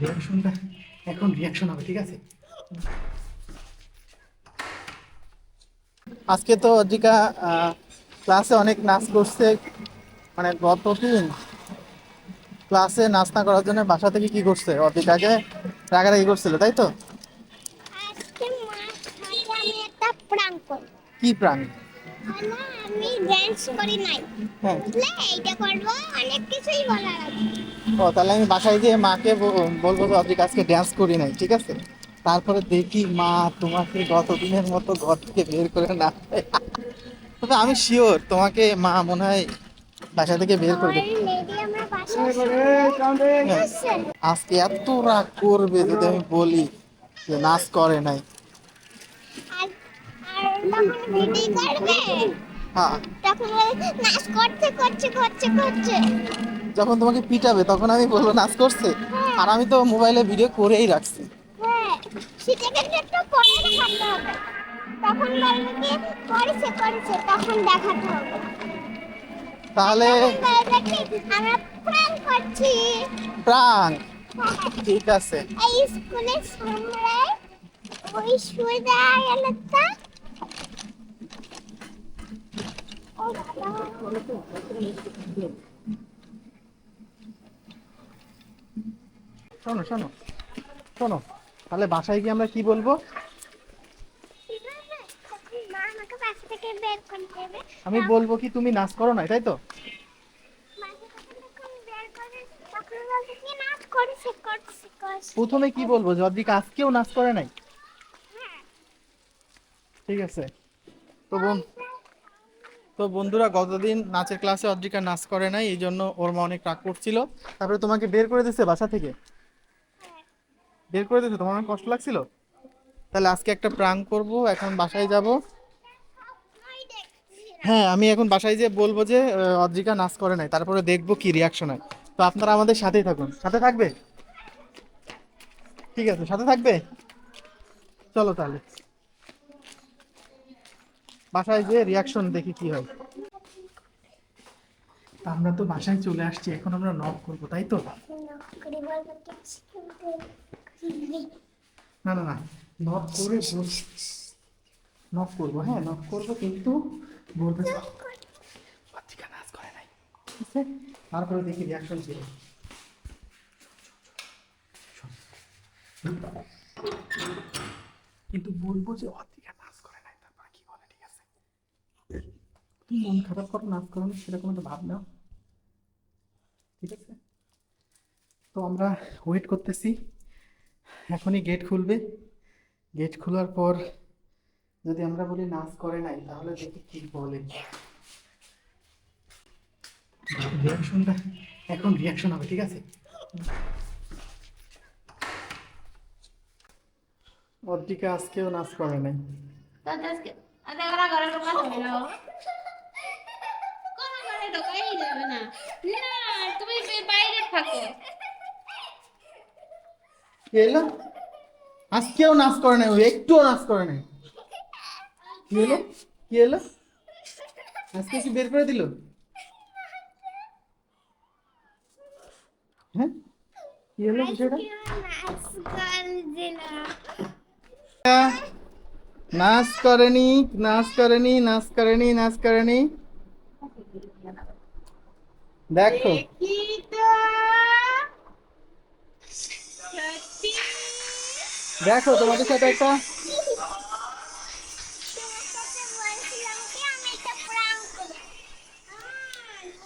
রিয়াকশনটা এখন রিয়াকশন হবে ঠিক আছে? আজকে তো অজিকা ক্লাসে অনেক নাচ করছে। মানে গত দিন ক্লাসে নাচ না করার জন্য বাসা থেকে কি করছে? অর্পিকাকে রাগারাগি করছিল তাই তো? কি প্রাণ আমি ড্যান্স করি নাই। হ্যাঁ। এইটা করব অনেক কিছুই বলার আছে। ও তাহলে আমি বাসায় গিয়ে মাকে বলব যে অজিকা আজকে ড্যান্স করি নাই ঠিক আছে? তারপরে দেখি মা তোমাকে গত দিনের মতো ঘর থেকে বের করে না তবে আমি শিওর তোমাকে মা মনে হয় বাসা থেকে বের করে হ্যাঁ। আজকে এত রাগ করবে যদি আমি বলি যে নাচ করে নাই। তখন ভিডিও করবে হ্যাঁ তখন নাচ করতে করছে করছে করছে যখন তোমাকে পিটাবে তখন আমি বলব নাচ করছে? আর আমি তো মোবাইলে ভিডিও করেই রাখছি। হ্যাঁ সেটাকে একটু করে দেখাতে হবে। তখন বলবে কি করেছে করেছে তখন দেখাতে হবে। তাহলে আমরা করছি। প্রাঙ্ক ঠিক আছে। এই স্কুলের সামনে ওই এলাকা ও বাবা শোনো শোনো শোনো, তাহলে বাসায় গিয়ে আমরা কি বলব? আমি বলব কি তুমি নাচ করো না তাই তো? প্রথমে কি বলব যে অদ্রিকা আজকেও নাচ করে নাই? ঠিক আছে। তো বোন তো বন্ধুরা, গতদিন নাচের ক্লাসে অদ্রিকা নাচ করে নাই, এই জন্য ওর মা অনেক রাগ করছিল। তারপরে তোমাকে বের করে দিচ্ছে বাসা থেকে? বের করে দিচ্ছে তোমার অনেক কষ্ট লাগছিল? তাহলে আজকে একটা প্রাং করব, এখন বাসায় যাব। হ্যাঁ আমি এখন বাসায় যে বলব যে অদ্রিকা নাচ করে নাই, তারপরে দেখব কি রিয়াকশন হয়। তো আপনারা আমাদের সাথেই থাকুন। সাথে থাকবে? ঠিক আছে, সাথে থাকবে? চলো তাহলে। বাসায় যে রিয়াকশন দেখি কি হয়। আমরা তো বাসায় চলে আসছি, এখন আমরা নক করব, তাই তো? না না না নক করে নক করব হ্যাঁ নক করব, কিন্তু বলবে করে নাই। আছে তারপরে দেখি রিয়াকশন কি। কিন্তু বলব যে অদ্রিকা নাচ করে নাই তারপর কি বলে ঠিক আছে তুমি মন খারাপ করো নাচ করো সেরকম একটা ভাব নাও। ঠিক আছে? তো আমরা ওয়েট করতেছি। এখনই গেট খুলবে। গেট খোলার পর যদি আমরা বলি নাচ করে নাই, তাহলে দেখি কি বলে। রিয়াকশনটা এখন রিয়াকশন হবে, ঠিক আছে? অদ্রিকা আজকেও নাচ করে নাই। তাদেরকে আরে ওরা ঘরে ঢোকা যাবে না বাবা। কোনো ঘরে ঢোকাই যাবে না না তুমি বে- বাইরে থাকো। এলো আজকেও নাচ করে নাই একটুও নাচ করে নাই। কি এলো কি এলো আজকে কি বের করে দিল? হ্যাঁ? কি হলো বিষয়টা? নাচ নাচ করেনি নাচ করেনি নাচ করেনি নাচ করেনি। দেখো। দেখো, তোমাদের সাথে একটা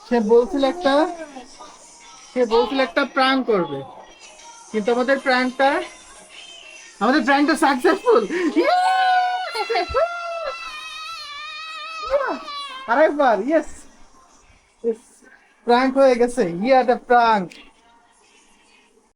সে বলছিল একটা, সে বলছিল একটা প্রাণ করবে। কিন্তু আমাদের প্রাণটা আমাদের প্রাণটা সাকসেসফুল আরেকবার ইয়েস প্রাঙ্ক হয়ে গেছে। ইয়ার দ্য প্রাঙ্ক